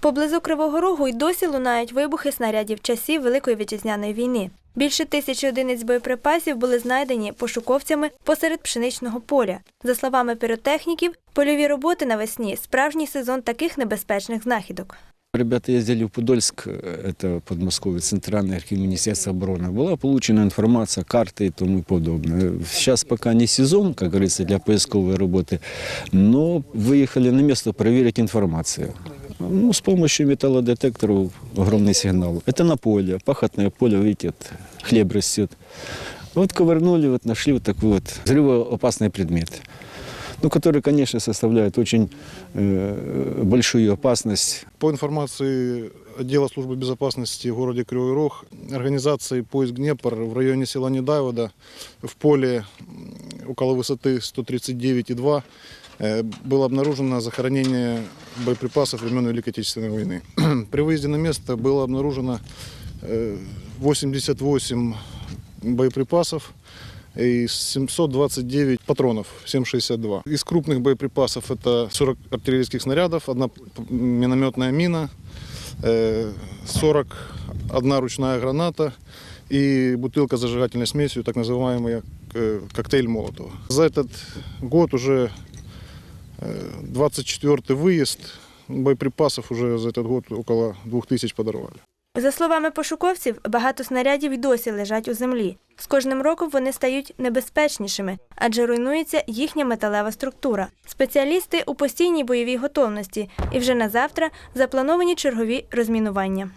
Поблизу Кривого Рогу й досі лунають вибухи снарядів часів Великої вітчизняної війни. Більше тисячі одиниць боєприпасів були знайдені пошуковцями посеред пшеничного поля. За словами піротехніків, польові роботи навесні справжній сезон таких небезпечних знахідок. Ребята ездили в Подольск, э, это Подмосковье, Центральный архив Министерства обороны. Была получена информация, карты и тому подобное. Сейчас пока не сезон, как говорится, для поисковой работы, но выехали на место проверить информацию. Ну, с помощью металлодетекторов огромный сигнал. Это на поле, пахотное поле, видите, хлеб растет. Вот ковырнули, вот нашли вот такой вот взрывоопасный предмет. Ну, который, конечно, составляет очень э, большую опасность По информации отдела службы безопасности в городе Кривой Рог, организации «Поиск Днепр» в районе села Недавода в поле около высоты 139,2 э, было обнаружено захоронение боеприпасов времен Великой Отечественной войны. При выезде на место было обнаружено э, 88 боеприпасов и 729 патронов 7,62. Из крупных боеприпасов это 40 артиллерийских снарядов, одна минометная мина, э, 41 ручная граната и бутылка с зажигательной смесью, так называемый э, коктейль Молотова. За этот год уже э, 24 выезд, боеприпасов уже за этот год около 2000 подорвали. За словами пошуковців, багато снарядів й досі лежать у землі. З кожним роком вони стають небезпечнішими, адже руйнується їхня металева структура. Спеціалісти у постійній бойовій готовності і вже на завтра заплановані чергові розмінування.